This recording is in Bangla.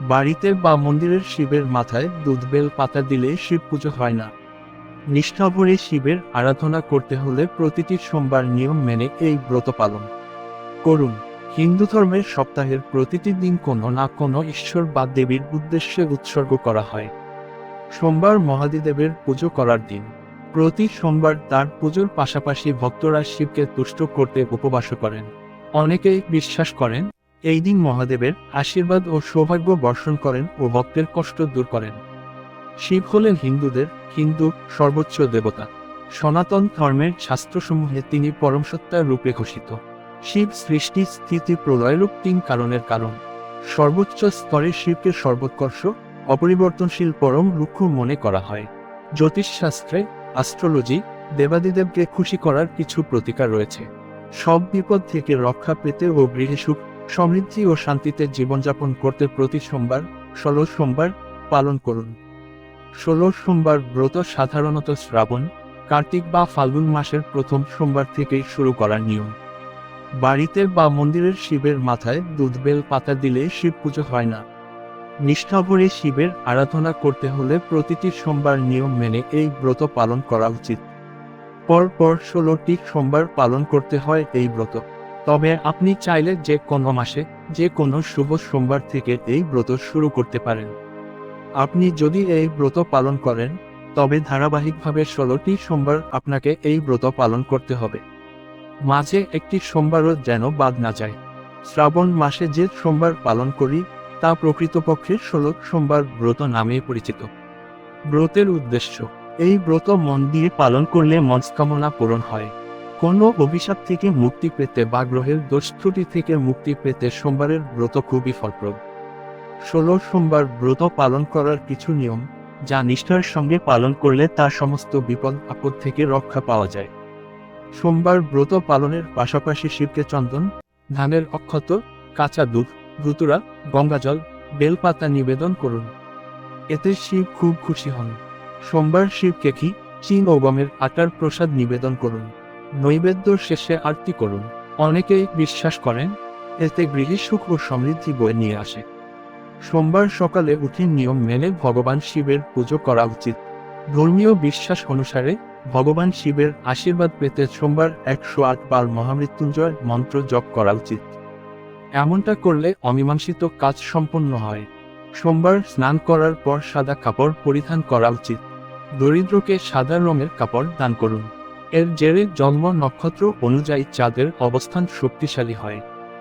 বাড়িতে বা মন্দিরের শিবের মাথায় দুধবেল পাতা দিলে শিব পুজো হয় না। নিষ্ঠাভরে শিবের আরাধনা করতে হলে প্রতিটি সোমবার নিয়ম মেনে এই ব্রত পালন করুন। হিন্দু ধর্মের সপ্তাহের প্রতিটি দিন কোনো না কোনো ঈশ্বর বা দেবীর উদ্দেশ্যে উৎসর্গ করা হয়। সোমবার মহাদিদেবের পুজো করার দিন। প্রতি সোমবার তার পুজোর পাশাপাশি ভক্তরা শিবকে তুষ্ট করতে উপবাস করেন। অনেকেই বিশ্বাস করেন এই দিন মহাদেবের আশীর্বাদ ও সৌভাগ্য বর্ষণ করেন ও ভক্তের কষ্ট দূর করেন। শিব হলেন হিন্দুদের হিন্দু সর্বোচ্চ দেবতা। সনাতন ধর্মের শাস্ত্রসমূহে তিনি পরমসত্তার রূপে ঘোষিত। শিব সৃষ্টি স্থিতি প্রলয়রূপ তিন কারণের কারণ। সর্বোচ্চ স্তরে শিবকে সর্বোৎকর্ষ, অপরিবর্তনশীল পরম রুক্ষ মনে করা হয়। জ্যোতিষশাস্ত্রে অ্যাস্ট্রোলজি দেবাদিদেবকে খুশি করার কিছু প্রতিকার রয়েছে। সব বিপদ থেকে রক্ষা পেতে ও গৃহে সুখ সমৃদ্ধি ও শান্তিতে জীবনযাপন করতে প্রতি সোমবার, ষোলো সোমবার পালন করুন। ষোলো সোমবার ব্রত সাধারণত শ্রাবণ, কার্তিক বা ফাল্গুন মাসের প্রথম সোমবার থেকেই শুরু করার নিয়ম। বাড়িতে বা মন্দিরের শিবের মাথায় দুধ বেল পাতা দিলে শিব পুজো হয় না। নিষ্ঠাভরে শিবের আরাধনা করতে হলে প্রতিটি সোমবার নিয়ম মেনে এই ব্রত পালন করা উচিত। পর পর ষোলোটি সোমবার পালন করতে হয় এই ব্রত। তবে আপনি চাইলে যে কোনো মাসে, যে কোনো শুভ সোমবার থেকে এই ব্রত শুরু করতে পারেন। আপনি যদি এই ব্রত পালন করেন, তবে ধারাবাহিকভাবে ষোলোটি সোমবার আপনাকে এই ব্রত পালন করতে হবে। মাঝে একটি সোমবারও যেন বাদ না যায়। শ্রাবণ মাসে যে সোমবার পালন করি, তা প্রকৃতপক্ষে ষোলো সোমবার ব্রত নামে পরিচিত। ব্রতের উদ্দেশ্য, এই ব্রত মন দিয়ে পালন করলে মনস্কামনা পূরণ হয়। কোনো অভিশাপ থেকে মুক্তি পেতে বা গ্রহের দোষ ত্রুটি থেকে মুক্তি পেতে সোমবারের ব্রত খুবই ফলপ্রদ। ষোলো সোমবার ব্রত পালন করার কিছু নিয়ম, যা নিষ্ঠার সঙ্গে পালন করলে তা সমস্ত বিপদ, আপদ থেকে রক্ষা পাওয়া যায়। সোমবার ব্রত পালনের পাশাপাশি শিবকে চন্দন, ধানের অক্ষত, কাঁচা দুধ, ধুতুরা, গঙ্গাজল, বেলপাতা নিবেদন করুন। এতে শিব খুব খুশি হন। সোমবার শিবকে কি চিন ও গমের আটার প্রসাদ নিবেদন করুন। নৈবেদ্য শেষে আরতি করুন। অনেকেই বিশ্বাস করেন, এতে গৃহে সুখ ও সমৃদ্ধি বয়ে নিয়ে আসে। সোমবার সকালে উঠে নিয়ম মেনে ভগবান শিবের পুজো করা উচিত। ধর্মীয় বিশ্বাস অনুসারে ভগবান শিবের আশীর্বাদ পেতে সোমবার একশো আট বার মহামৃত্যুঞ্জয় মন্ত্র জপ করা উচিত। এমনটা করলে অমীমাংসিত কাজ সম্পন্ন হয়। সোমবার স্নান করার পর সাদা কাপড় পরিধান করা উচিত। দরিদ্রকে সাদা রঙের কাপড় দান করুন। এর জেরে জন্ম নক্ষত্র অনুযায়ী চাঁদের অবস্থান শক্তিশালী হয়।